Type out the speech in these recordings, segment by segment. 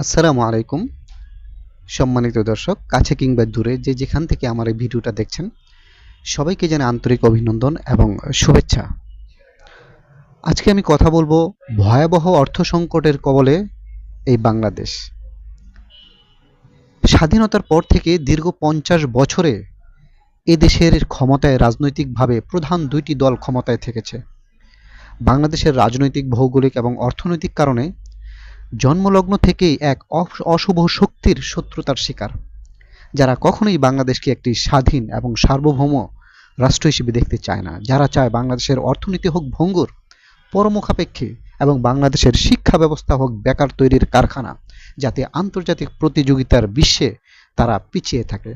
আসসালামু আলাইকুম, সম্মানিত দর্শক, কাছে কিংবা দূরে যে যেখান থেকে আমার এই ভিডিওটা দেখছেন, সবাইকে জানাই আন্তরিক অভিনন্দন এবং শুভেচ্ছা। আজকে আমি কথা বলব ভয়াবহ অর্থ সংকটের কবলে এই বাংলাদেশ। স্বাধীনতার পর থেকে দীর্ঘ পঞ্চাশ বছরে এ দেশের ক্ষমতায় রাজনৈতিকভাবে প্রধান দুইটি দল ক্ষমতায় থেকেছে। বাংলাদেশের রাজনৈতিক, ভৌগোলিক এবং অর্থনৈতিক কারণে জন্মলগ্ন থেকেই এক অশ- অশুভ শক্তির শত্রুতার শিকার, যারা কখনোই বাংলাদেশকে একটি স্বাধীন এবং সার্বভৌম রাষ্ট্র হিসেবে দেখতে চায় না, যারা চায় বাংলাদেশের অর্থনীতি হোক ভঙ্গুর, পরমুখাপেক্ষী এবং বাংলাদেশের শিক্ষা ব্যবস্থা হোক বেকার তৈরির কারখানা, যাতে আন্তর্জাতিক প্রতিযোগিতার বিশ্বে তারা পিছিয়ে থাকে।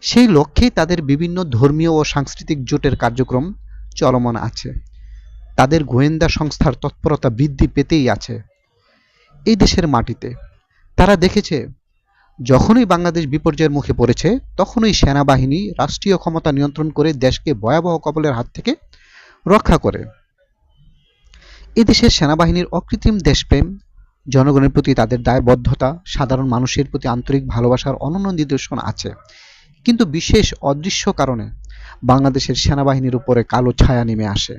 সেই লক্ষ্যেই তাদের বিভিন্ন ধর্মীয় ও সাংস্কৃতিক জোটের কার্যক্রম চলমান আছে। তাদের গোয়েন্দা সংস্থার তৎপরতা বৃদ্ধি পেতেই আছে। এই দেশের মাটিতে। তারা দেখেছে, যখনই বাংলাদেশ বিপর্যয়ের মুখে পড়েছে, তখনই সেনাবাহিনী রাষ্ট্রীয় ক্ষমতা নিয়ন্ত্রণ করে দেশকে ভয়াবহ কবলের হাত থেকে রক্ষা করে। এদেশের সেনাবাহিনীর অকৃত্রিম দেশপ্রেম, জনগণের প্রতি তাদের দায়বদ্ধতা, সাধারণ মানুষের প্রতি আন্তরিক ভালোবাসার অনন্য নিদর্শন আছে। কিন্তু বিশেষ অদৃশ্য কারণে বাংলাদেশের সেনাবাহিনীর উপরে কালো ছায়া নেমে আসে।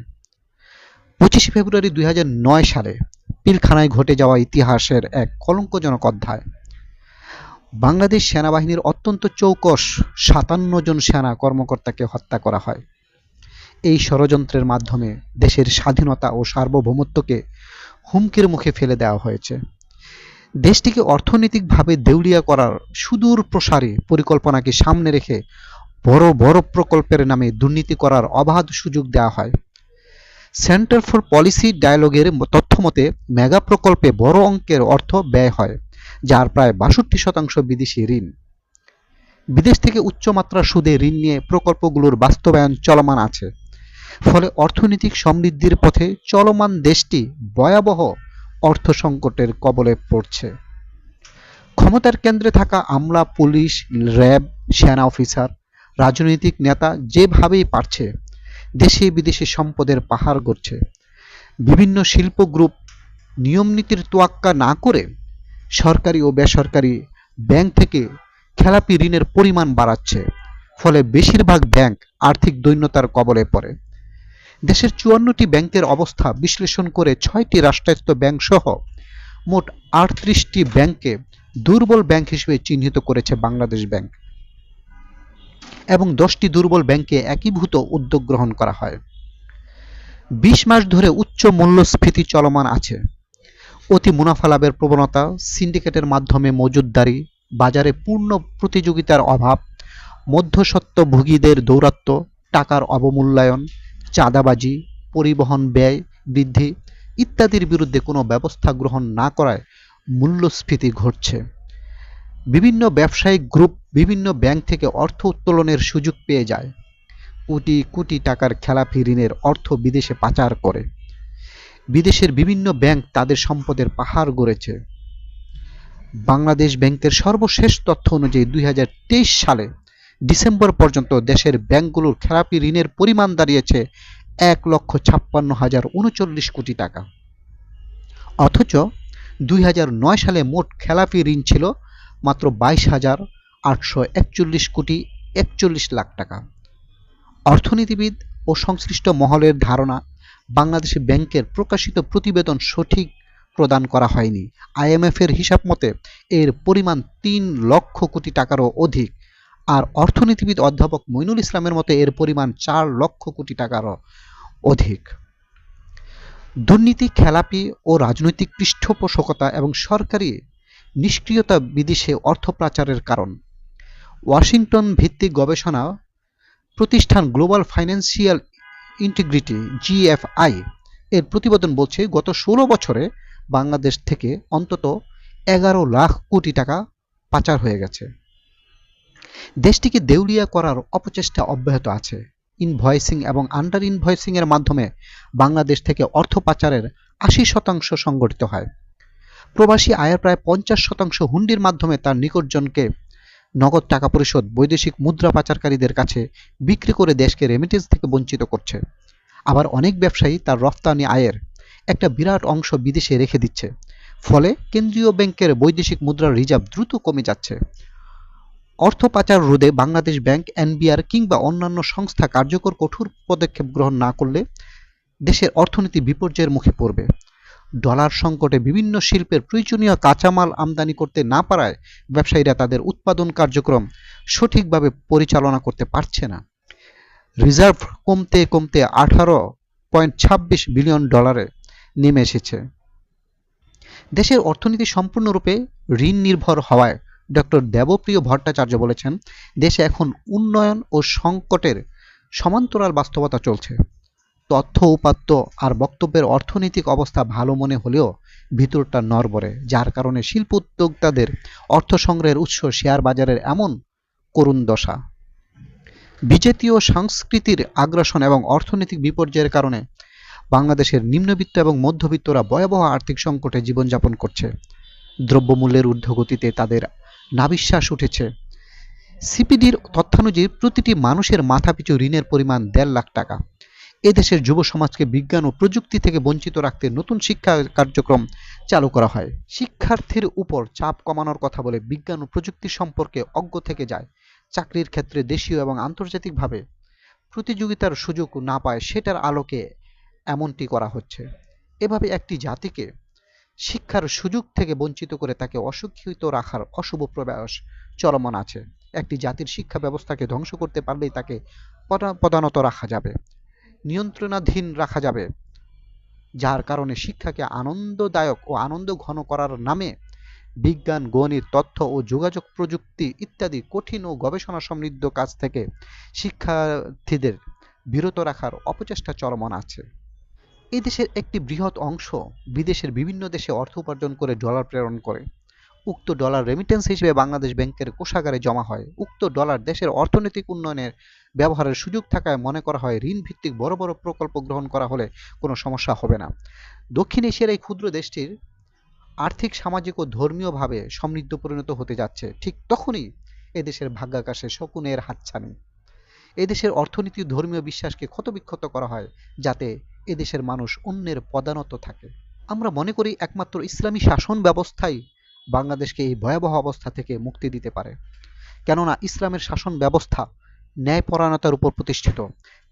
পঁচিশে ফেব্রুয়ারি দুই হাজার নয় সালে পিলখানায় ঘটে যাওয়া ইতিহাসের এক কলঙ্কজনক অধ্যায়। বাংলাদেশ সেনাবাহিনীর অত্যন্ত চৌকস সাতান্ন জন সেনা কর্মকর্তাকে হত্যা করা হয়। এই ষড়যন্ত্রের মাধ্যমে দেশের স্বাধীনতা ও সার্বভৌমত্বকে হুমকির মুখে ফেলে দেওয়া হয়েছে। দেশটিকে অর্থনৈতিকভাবে দেউলিয়া করার সুদূর প্রসারী পরিকল্পনাকে সামনে রেখে বড় বড় প্রকল্পের নামে দুর্নীতি করার অবাধ সুযোগ দেওয়া হয়। সেন্টার ফর পলিসি ডায়ালগের তথ্যমতে, মেগা প্রকল্পে বড় অঙ্কের অর্থ ব্যয় হয়, যার প্রায় বাষট্টি শতাংশ বিদেশি ঋণ। বিদেশ থেকে উচ্চমাত্রার সুদে ঋণ নিয়ে প্রকল্পগুলোর বাস্তবায়ন চলমান আছে। ফলে অর্থনৈতিক সমৃদ্ধির পথে চলমান দেশটি ভয়াবহ অর্থ সংকটের কবলে পড়ছে। ক্ষমতার কেন্দ্রে থাকা আমলা, পুলিশ, র্যাব, সেনা অফিসার, রাজনৈতিক নেতা যেভাবেই পারছে দেশে বিদেশে সম্পদের পাহাড় গড়ছে। বিভিন্ন শিল্প গ্রুপ নিয়মনীতির তোয়াক্কা না করে সরকারি ও বেসরকারি ব্যাংক থেকে খেলাপি ঋণের পরিমাণ বাড়াচ্ছে, ফলে বেশিরভাগ ব্যাংক আর্থিক দৈন্যতার কবলে পড়ে। দেশের চুয়ান্নটি ব্যাংকের অবস্থা বিশ্লেষণ করে ছয়টি রাষ্ট্রায়ত্ত ব্যাংক সহ মোট আটত্রিশটি ব্যাংককে দুর্বল ব্যাংক হিসেবে চিহ্নিত করেছে বাংলাদেশ ব্যাংক। এবং দশটি দুর্বল ব্যাংকে একীভূত উদ্যোগ গ্রহণ করা হয়। বিশ মাস ধরে উচ্চ মূল্যস্ফীতি চলমান আছে। অতি মুনাফা লাভের প্রবণতা, সিন্ডিকেটের মাধ্যমে মজুদদারি বাজারে পূর্ণ প্রতিযোগিতার অভাব, মধ্যস্বত্বভোগীদের দৌরাত্ম্য, টাকার অবমূল্যায়ন, চাঁদাবাজি, পরিবহন ব্যয় বৃদ্ধি ইত্যাদির বিরুদ্ধে কোনো ব্যবস্থা গ্রহণ না করায় মূল্যস্ফীতি ঘটছে। বিভিন্ন ব্যবসায়িক গ্রুপ বিভিন্ন ব্যাংক থেকে অর্থ উত্তোলনের সুযোগ পেয়ে যায়। কোটি কোটি টাকার খেলাপি ঋণের অর্থ বিদেশে পাচার করে। বিদেশের বিভিন্ন ব্যাংক তাদের সম্পদের পাহাড় গড়েছে। বাংলাদেশ ব্যাংকের সর্বশেষ তথ্য অনুযায়ী দুই হাজার তেইশ সালে ডিসেম্বর পর্যন্ত দেশের ব্যাংকগুলোর খেলাপি ঋণের পরিমাণ দাঁড়িয়েছে এক লক্ষ ছাপ্পান্ন হাজার উনচল্লিশ কোটি টাকা। অথচ দুই হাজার নয় সালে মোট খেলাপি ঋণ ছিল মাত্র বাইশ হাজার আটশো একচল্লিশ কোটি একচল্লিশ লাখ টাকা। অর্থনীতিবিদ ও সংশ্লিষ্ট মহলের ধারণা, বাংলাদেশ ব্যাংকের প্রকাশিত প্রতিবেদন সঠিক প্রদান করা হয়নি। আইএমএফ এর হিসাব মতে, এর পরিমাণ তিন লক্ষ কোটি টাকারও অধিক। আর অর্থনীতিবিদ অধ্যাপক মইনুল ইসলামের মতে, এর পরিমাণ চার লক্ষ কোটি টাকারও অধিক। দুর্নীতি, খেলাপি ও রাজনৈতিক পৃষ্ঠপোষকতা এবং সরকারি নিষ্ক্রিয়তা বিদেশে অর্থ পাচারের কারণ। ওয়াশিংটন ভিত্তিক গবেষণা প্রতিষ্ঠান গ্লোবাল ফাইন্যান্সিয়াল ইন্টিগ্রিটি, জিএফআই, এর প্রতিবেদন বলছে, গত ষোলো বছরে বাংলাদেশ থেকে অন্তত এগারো লাখ কোটি টাকা পাচার হয়ে গেছে। দেশটিকে দেউলিয়া করার অপচেষ্টা অব্যাহত আছে। ইনভয়েসিং এবং আন্ডার ইনভয়েসিং এর মাধ্যমে বাংলাদেশ থেকে অর্থ পাচারের আশি শতাংশ সংগঠিত হয়। প্রবাসী আয়ের প্রায় পঞ্চাশ শতাংশ হুন্ডির মাধ্যমে তার নিকটজনকে নগদ টাকা পরিশোধ বৈদেশিক মুদ্রা পাচারকারীদের কাছে বিক্রি করে দেশকে রেমিটেন্স থেকে বঞ্চিত করছে। আবার অনেক ব্যবসায়ী তার রফতানি আয়ের একটা বিরাট অংশ বিদেশে রেখে দিচ্ছে। ফলে কেন্দ্রীয় ব্যাংকের বৈদেশিক মুদ্রার রিজার্ভ দ্রুত কমে যাচ্ছে। অর্থ পাচার রোধে বাংলাদেশ ব্যাংক, এনবিআর কিংবা অন্যান্য সংস্থা কার্যকর কঠোর পদক্ষেপ গ্রহণ না করলে দেশের অর্থনীতি বিপর্যয়ের মুখে পড়বে। ডলার সংকটে বিভিন্ন শিল্পের প্রয়োজনীয় কাঁচামাল আমদানি করতে না পারায় ব্যবসায়ীরা তাদের উৎপাদন কার্যক্রম সঠিকভাবে পরিচালনা করতে পারছে না। রিজার্ভ কমতে কমতে আঠারো পয়েন্ট ছাব্বিশ বিলিয়ন ডলারে নেমে এসেছে। দেশের অর্থনীতি সম্পূর্ণরূপে ঋণ নির্ভর হওয়ায় ডক্টর দেবপ্রিয় ভট্টাচার্য বলেছেন, দেশে এখন উন্নয়ন ও সংকটের সমান্তরাল বাস্তবতা চলছে। তথ্য, উপাত্ত আর বক্তব্যের অর্থনৈতিক অবস্থা ভালো মনে হলেও ভিতরটা নড়বড়ে, যার কারণে শিল্প উদ্যোক্তাদের অর্থ সংগ্রহের উৎস শেয়ার বাজারের এমন করুণ দশা। বিজেতীয় সংস্কৃতির আগ্রাসন এবং অর্থনৈতিক বিপর্যয়ের কারণে বাংলাদেশের নিম্নবিত্ত এবং মধ্যবিত্তরা ভয়াবহ আর্থিক সংকটে জীবনযাপন করছে। দ্রব্যমূল্যের ঊর্ধ্বগতিতে তাদের নাবিশ্বাস উঠেছে। সিপিডির তথ্যানুযায়ী প্রতিটি মানুষের মাথাপিছু ঋণের পরিমাণ দেড় লাখ টাকা। এদেশের যুব সমাজকে বিজ্ঞান ও প্রযুক্তি থেকে বঞ্চিত রাখতে নতুন শিক্ষা কার্যক্রম চালু করা হয়। শিক্ষার্থীর উপর চাপ কমানোর কথা বলে বিজ্ঞান ও প্রযুক্তি সম্পর্কে অজ্ঞ থেকে যায়। চাকরির ক্ষেত্রে দেশীয় এবং আন্তর্জাতিকভাবে প্রতিযোগিতার সুযোগ না পায় সেটার আলোকে এমনটি করা হচ্ছে। এভাবে একটি জাতিকে শিক্ষার সুযোগ থেকে বঞ্চিত করে তাকে অশিক্ষিত রাখার অশুভ প্রয়াস চলমান আছে। একটি জাতির শিক্ষা ব্যবস্থাকে ধ্বংস করতে পারলেই তাকে পদা- পদানত রাখা যাবে। নিয়ন্ত্রণাধীন রাখা যাবে, যার কারণে শিক্ষাকে আনন্দদায়ক ও আনন্দ ঘন করার নামে বিজ্ঞান, গণিত, তথ্য ও যোগাযোগ প্রযুক্তি ইত্যাদি কঠিন ও গবেষণা সমৃদ্ধ কাজ থেকে শিক্ষার্থীদের বিরত রাখার অপচেষ্টা চলমান আছে। এই দেশের একটি বৃহৎ অংশ বিদেশের বিভিন্ন দেশে অর্থ উপার্জন করে ডলার প্রেরণ করে। উক্ত ডলার রেমিটেন্স হিসেবে বাংলাদেশ ব্যাংকের কোষাগারে জমা হয়। উক্ত ডলার দেশের অর্থনৈতিক উন্নয়নের ব্যবহারের সুযোগ থাকায় মনে করা হয় ঋণ ভিত্তিক বড় বড় প্রকল্প গ্রহণ করা হলে কোনো সমস্যা হবে না। দক্ষিণ এশিয়ার এই ক্ষুদ্র দেশটির আর্থিক, সামাজিক ও ধর্মীয়ভাবে সমৃদ্ধ পরিণত হতে যাচ্ছে। ঠিক তখনই এদেশের ভাগ্যাকাশে শকুনের হাতছানি। এদেশের অর্থনীতি ধর্মীয় বিশ্বাসকে ক্ষতবিক্ষত করা হয় যাতে এদেশের মানুষ অন্যের পদানত থাকে। আমরা মনে করি একমাত্র ইসলামী শাসন ব্যবস্থাই বাংলাদেশকে এই ভয়াবহ অবস্থা থেকে মুক্তি দিতে পারে। কেননা ইসলামের শাসন ব্যবস্থা ন্যায়পরায়ণতার উপর প্রতিষ্ঠিত।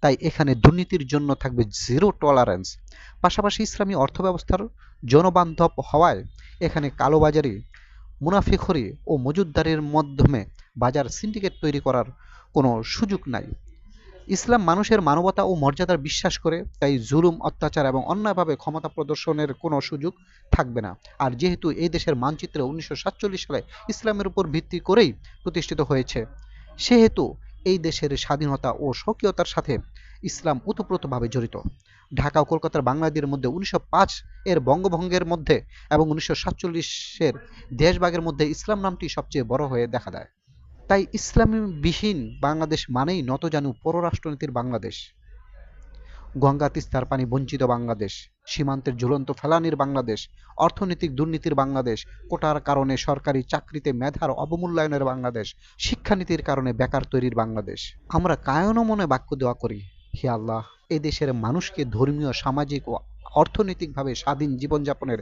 তাই এখানে দুর্নীতির জন্য থাকবে জিরো টলারেন্স পাশাপাশি ইসলামী অর্থব্যবস্থার জনবান্ধব হওয়ায় এখানে কালোবাজারি, মুনাফিখরি ও মজুদদারির মাধ্যমে বাজার সিন্ডিকেট তৈরি করার কোনো সুযোগ নাই। ইসলাম মানুষের মানবতা ও মর্যাদার বিশ্বাস করে, তাই জুলুম, অত্যাচার এবং অন্যায়ভাবে ক্ষমতা প্রদর্শনের কোনো সুযোগ থাকবে না। আর যেহেতু এই দেশের মানচিত্রে উনিশশো সাতচল্লিশ সালে ইসলামের উপর ভিত্তি করেই প্রতিষ্ঠিত হয়েছে, সেহেতু এই দেশের স্বাধীনতা ও স্বকীয়তার সাথে ইসলাম ওতপ্রোতভাবে জড়িত। ঢাকা ও কলকাতার বাংলাদেশের মধ্যে উনিশশো পাঁচ এর বঙ্গভঙ্গের মধ্যে এবং উনিশশো সাতচল্লিশের দেশভাগের মধ্যে ইসলাম নামটি সবচেয়ে বড় হয়ে দেখা দেয় তাই ইসলামবিহীন বাংলাদেশ মানেই নত নতজানু পররাষ্ট্রনীতির বাংলাদেশ। গঙ্গা, তিস্তার পানি বঞ্চিত বাংলাদেশ, সীমান্তের ঝুলন্ত ফেলানির বাংলাদেশ, অর্থনৈতিক দুর্নীতির বাংলাদেশ, কোটার কারণে সরকারি চাকরিতে মেধার অবমূল্যায়নের বাংলাদেশ, শিক্ষানীতির কারণে বেকার তৈরির বাংলাদেশ। আমরা কায়ন মনে বাক্য দেওয়া করি, হে আল্লাহ, এ দেশের মানুষকে ধর্মীয়, সামাজিক ও অর্থনৈতিকভাবে স্বাধীন জীবনযাপনের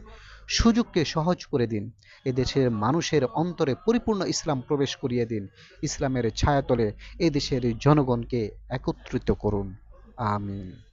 সুযোগকে সহজ করে দিন। এদেশের মানুষের অন্তরে পরিপূর্ণ ইসলাম প্রবেশ করিয়ে দিন। ইসলামের ছায়াতলে এদেশের জনগণকে একত্রিত করুন। আমিন।